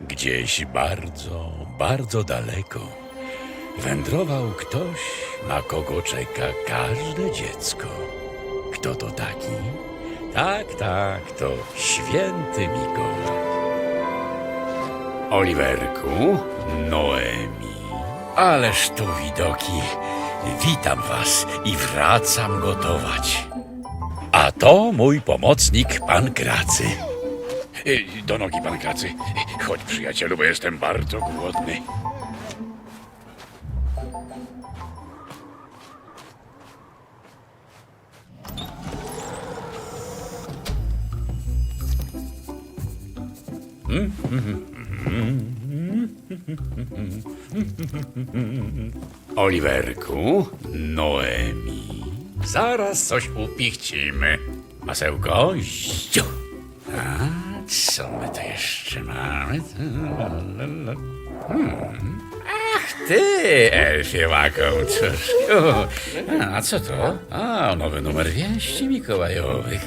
Gdzieś bardzo, bardzo daleko wędrował ktoś, na kogo czeka każde dziecko. Kto to taki? Tak, tak, to święty Mikołaj. Oliwerku, Noemi. Ależ tu widoki. Witam was i wracam gotować. A to mój pomocnik, pan Kracy. Do nogi, pan Kracy. Y, Chodź, przyjacielu, bo jestem bardzo głodny. Oliwerku, Noemi. Zaraz coś upichcimy. Masełko, ziu. A co my tu jeszcze mamy? Hmm. Ach, ty, Elfie łakomczuszku. A co to? A, nowy numer wieści mikołajowych.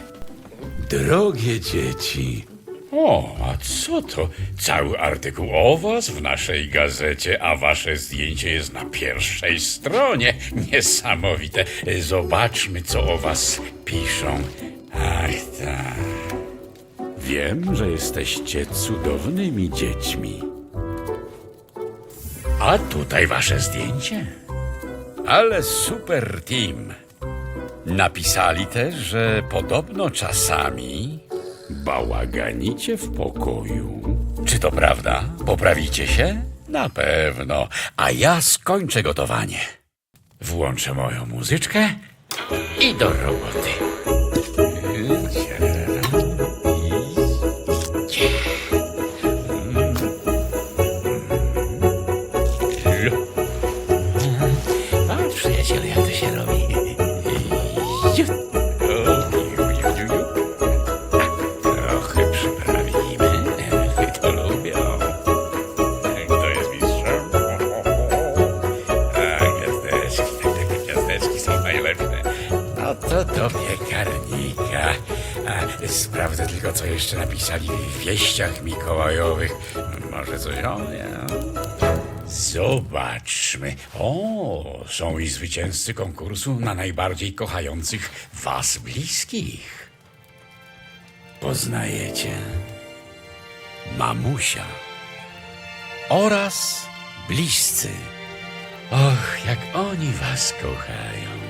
Drogie dzieci. O, a co to? Cały artykuł o was w naszej gazecie, a wasze zdjęcie jest na pierwszej stronie. Niesamowite. Zobaczmy, co o was piszą. Ach, tak. Wiem, że jesteście cudownymi dziećmi. A tutaj wasze zdjęcie? Ale super team. Napisali też, że podobno czasami bałaganicie w pokoju. Czy to prawda? Poprawicie się? Na pewno. A ja skończę gotowanie. Włączę moją muzyczkę i do roboty. To do piekarnika. A, sprawdzę tylko, co jeszcze napisali w wieściach mikołajowych. Może coś o mnie. Zobaczmy. O, są i zwycięzcy konkursu na najbardziej kochających was bliskich. Poznajecie mamusia oraz bliscy. Och, jak oni was kochają.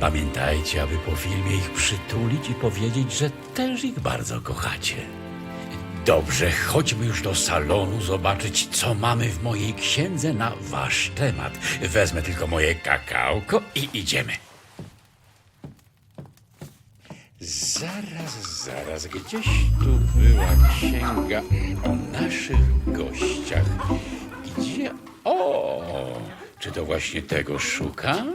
Pamiętajcie, aby po filmie ich przytulić i powiedzieć, że też ich bardzo kochacie. Dobrze, chodźmy już do salonu zobaczyć, co mamy w mojej księdze na wasz temat. Wezmę tylko moje kakałko i idziemy. Zaraz, zaraz, gdzieś tu była księga o naszych gościach. Gdzie? O, czy to właśnie tego szukam?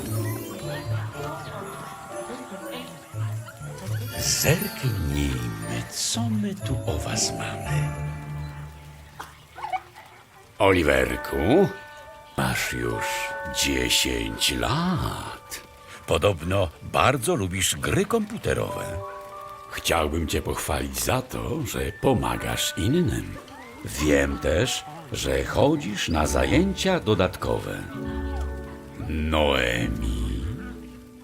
Zerknijmy, co my tu o was mamy. Oliwerku, masz już 10 lat. Podobno bardzo lubisz gry komputerowe. Chciałbym cię pochwalić za to, że pomagasz innym. Wiem też, że chodzisz na zajęcia dodatkowe. Noemi,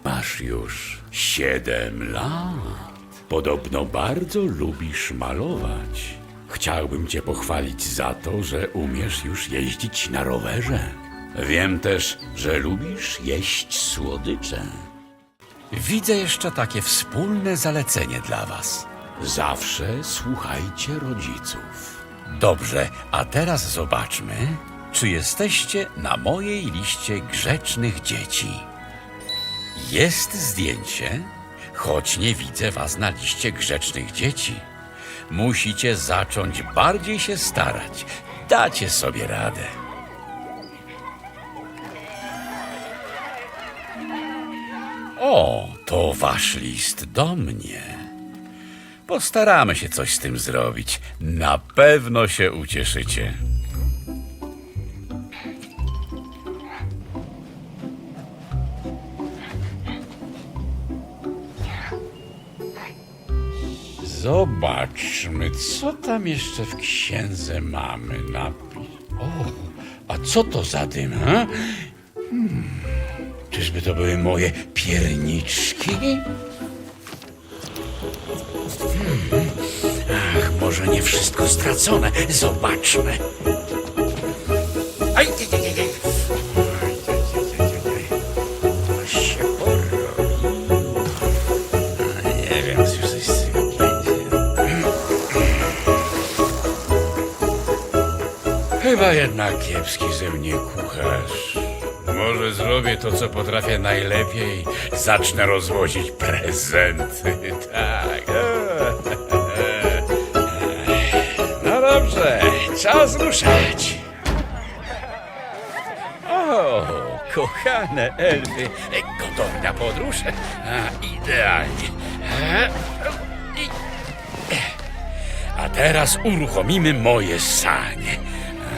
masz już 7 lat. Podobno bardzo lubisz malować. Chciałbym cię pochwalić za to, że umiesz już jeździć na rowerze. Wiem też, że lubisz jeść słodycze. Widzę jeszcze takie wspólne zalecenie dla Was. Zawsze słuchajcie rodziców. Dobrze, a teraz zobaczmy, czy jesteście na mojej liście grzecznych dzieci. Jest zdjęcie, choć nie widzę Was na liście grzecznych dzieci. Musicie zacząć bardziej się starać. Dacie sobie radę. O, to wasz list do mnie. Postaramy się coś z tym zrobić. Na pewno się ucieszycie. Zobaczmy, co tam jeszcze w księdze mamy. Napis. O, a co to za dym, ha? Hmm, czyżby to były moje pierniczki? Hmm, ach, może nie wszystko stracone. Zobaczmy. Chyba jednak kiepski ze mnie kucharz. Może zrobię to, co potrafię najlepiej. Zacznę rozwozić prezenty. Tak. No dobrze, czas ruszać. O, kochane elfy, gotowe na podróż? A, idealnie. A teraz uruchomimy moje sanie.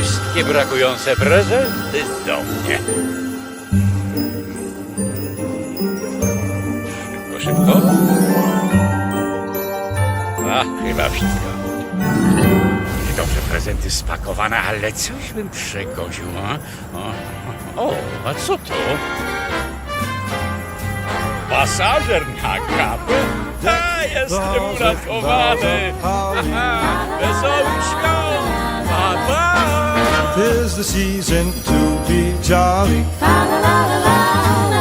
Wszystkie brakujące prezenty do mnie. Szybko, szybko. A, chyba wszystko. Dobrze, prezenty spakowane, ale coś bym przegoził, a? O, o, a co to? Pasażer na kapę? Ta, jestem uratowany! Aha, Wesołych świąt! Papa. Tis the season to be jolly. La la la la.